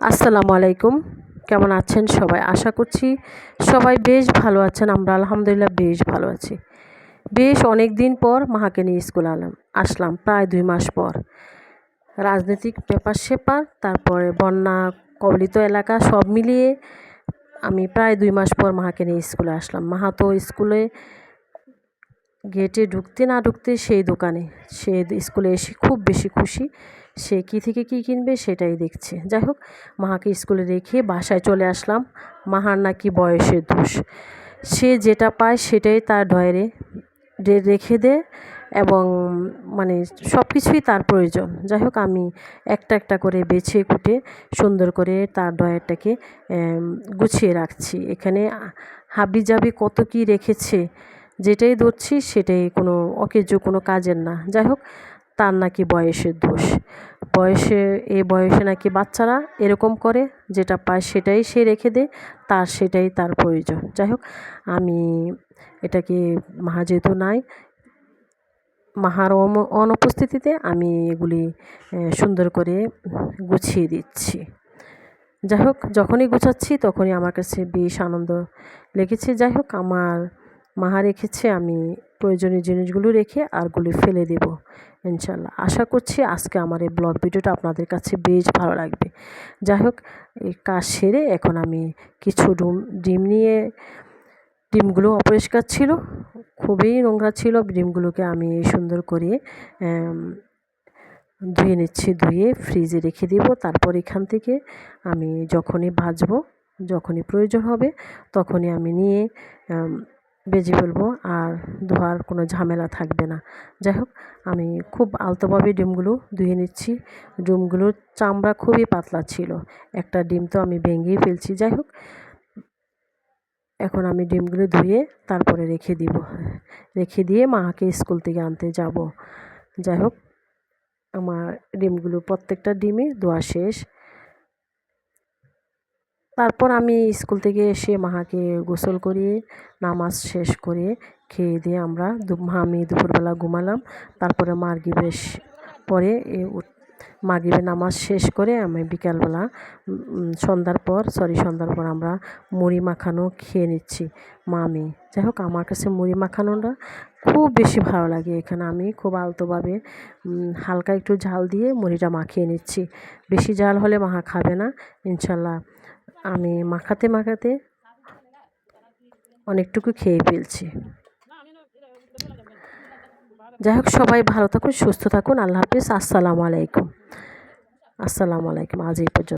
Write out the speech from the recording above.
আসসালামু আলাইকুম। কেমন আছেন সবাই? আশা করছি সবাই বেশ ভালো আছেন। আমরা আলহামদুলিল্লাহ বেশ ভালো আছি। বেশ অনেক দিন পর মাহাকে নিয়ে স্কুল আলাম আসলাম, প্রায় দুই মাস পর। রাজনৈতিক ব্যাপার সেপার, তারপরে বন্যা কবলিত এলাকা সব মিলিয়ে আমি প্রায় দুই মাস পর মাহাকে নিয়ে স্কুলে আসলাম। মাহা তো স্কুলে গেটে ঢুকতে না ঢুকতে সেই দোকানে সে স্কুলে এসে খুব বেশি খুশি। সে কী থেকে কী কিনবে সেটাই দেখছে। যাই হোক, মাহাকে স্কুলে রেখে বাসায় চলে আসলাম। মাহার নাকি বয়সের দোষ। সে যেটা পায় সেটাই তার ডয়ারে রেখে দেয় এবং মানে সব কিছুই তার প্রয়োজন। যাই হোক, আমি একটা একটা করে বেছে কুটে সুন্দর করে তার ডয়ারটাকে গুছিয়ে রাখছি। এখানে হাবি জাবি কত কি রেখেছে, যেটাই ধরছি সেটাই কোনো অকেজ কোনো কাজের না। যাই হোক তার নাকি বয়সের দোষ। বয়সে, এ বয়সে নাকি বাচ্চারা এরকম করে, যেটা পায় সেটাই সে রেখে দেয়, তার সেটাই তার প্রয়োজন। যাই হোক, আমি এটাকে মাহা যেহেতু নাই, মাহার অনুপস্থিতিতে আমি এগুলি সুন্দর করে গুছিয়ে দিচ্ছি। যাই হোক, যখনই গুছাচ্ছি তখনই আমার কাছে বেশ আনন্দ লেগেছে। যাই হোক, আমার মাহা রেখেছে, আমি প্রয়োজনীয় জিনিসগুলো রেখে আরগুলি ফেলে দেব, ইনশাল্লাহ। আশা করছি আজকে আমার এই ব্লগ ভিডিওটা আপনাদের কাছে বেশ ভালো লাগবে। যাই হোক কাজ সেরে এখন আমি কিছু ডুম ডিম নিয়ে, ডিমগুলো অপরিষ্কার ছিল, খুবই নোংরা ছিল, ডিমগুলোকে আমি সুন্দর করে ধুয়ে নিচ্ছি, ধুয়ে ফ্রিজে রেখে দিব। তারপর এখান থেকে আমি যখনই ভাজবো, যখনই প্রয়োজন হবে, তখনই আমি নিয়ে বেজে ফেলব আর ধোয়ার কোনো ঝামেলা থাকবে না। যাই হোক আমি খুব আলতোভাবে ডিমগুলো ধুয়ে নিচ্ছি। ডিমগুলোর চামড়া খুবই পাতলা ছিল। একটা ডিম তো আমি ভেঙেই ফেলছি। যাই হোক এখন আমি ডিমগুলো ধুয়ে তারপরে রেখে দিব। রেখে দিয়ে মাকে স্কুল থেকে আনতে যাব। যাই হোক আমার ডিমগুলো প্রত্যেকটা ডিমই ধোয়া শেষ। তারপর আমি স্কুল থেকে এসে মাহাকে গোসল করিয়ে, নামাজ শেষ করে খেয়ে দিয়ে আমরা আমি দুপুরবেলা ঘুমালাম। তারপরে মার্গিবেশ পরে মাগরিবের নামাজ শেষ করে আমি বিকালবেলা সন্ধ্যার পর সরি সন্ধ্যার পর আমরা মুড়ি মাখানো খেয়ে নিচ্ছি, মা, আমি। যাই হোক, আমার কাছে মুড়ি মাখানোটা খুব বেশি ভালো লাগে এখানে। আমি খুব আলতোভাবে হালকা একটু ঝাল দিয়ে মুড়িটা মাখিয়ে নিচ্ছি। বেশি ঝাল হলে মাহা খাবে না, ইনশাল্লাহ। আমি মাখাতে মাখাতে অনেকটুকু খেয়ে ফেলছি। যাই হোক সবাই ভালো থাকুন, সুস্থ থাকুন। আল্লাহ হাফিজ। আসসালামু আলাইকুম। আসসালামু আলাইকুম। আজ এই পর্যন্ত।